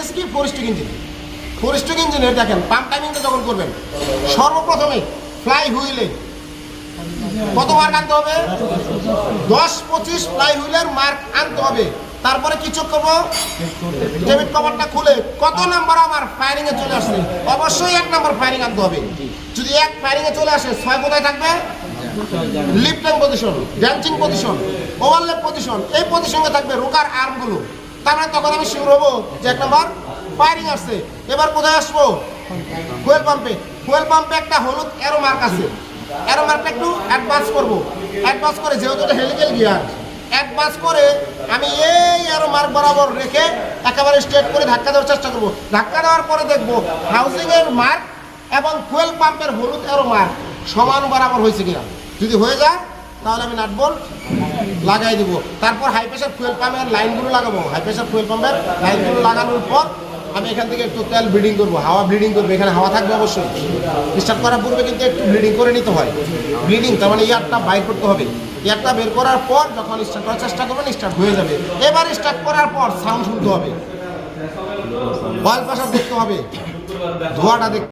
দেখতেছি কি? ফোরিস্টিক ইঞ্জিন ফোরিস্টিক ইঞ্জিনের দেখেন পাম্প টাইমিংটা যখন করবেন, সর্বপ্রথমে ফ্লাই হুইলে কত মার্ক আনতে হবে? দশ, পঁচিশ ফ্লাই হুইলের মার্ক আনতে হবে। তারপরে কি চোখ করব? ডেবিট কভারটা খুলে কত নাম্বার আমার ফায়ারিং এ চলে আসছে? অবশ্যই এক নাম্বার ফায়ারিং আনতে হবে। যদি এক ফায়ারিং এ চলে আসে, ছয় কোথায় থাকবে? Lifting position dancing position overlap position এই পজিশনে থাকবে রোকার আর্মগুলো তার মানে তখন আমি শিওর হব যে এক নাম্বার ফায়ারিং আসছে। এবার কোথায় আসব? ফুয়েল পাম্পে ফুয়েল পাম্পে একটা হলুদ এরো মার্ক আছে। এরো মার্কটা একটু অ্যাডভান্স করব। অ্যাডভান্স করে যেহেতু এটা হেলিক্যাল গিয়ার অ্যাডভান্স করে আমি এই আরও মার্ক বরাবর রেখে একেবারে স্ট্রেট করে ধাক্কা দেওয়ার চেষ্টা করব। ধাক্কা দেওয়ার পরে দেখব হাউজিং এর মার্ক এবং ফুয়েল পাম্পের হলুদ এরো মার্ক সমান বরাবর হয়েছে কিনা। যদি হয়ে যায়, তাহলে আমি নাট বল্ট লাগাই দিব। তারপর হাই প্রেশার ফুয়েল পাম্পের লাইনগুলো লাগাবো। হাই প্রেশার ফুয়েল পাম্পের লাইনগুলো লাগানোর পর আমি এখান থেকে একটু তেল ব্লিডিং করব। হাওয়া ব্লিডিং করব। এখানে হাওয়া থাকবে অবশ্যই। স্টার্ট করার পূর্বে কিন্তু একটু ব্লিডিং করে নিতে হয়। ব্লিডিং তার মানে ইয়ারটা বাইর করতে হবে। ইয়ারটা বের করার পর যখন স্টার্ট করার চেষ্টা করবেন স্টার্ট হয়ে যাবে। এবার স্টার্ট করার পর সাউন্ড শুনতে হবে। অয়েল প্রেশার দেখতে হবে। ধোয়াটা দেখতে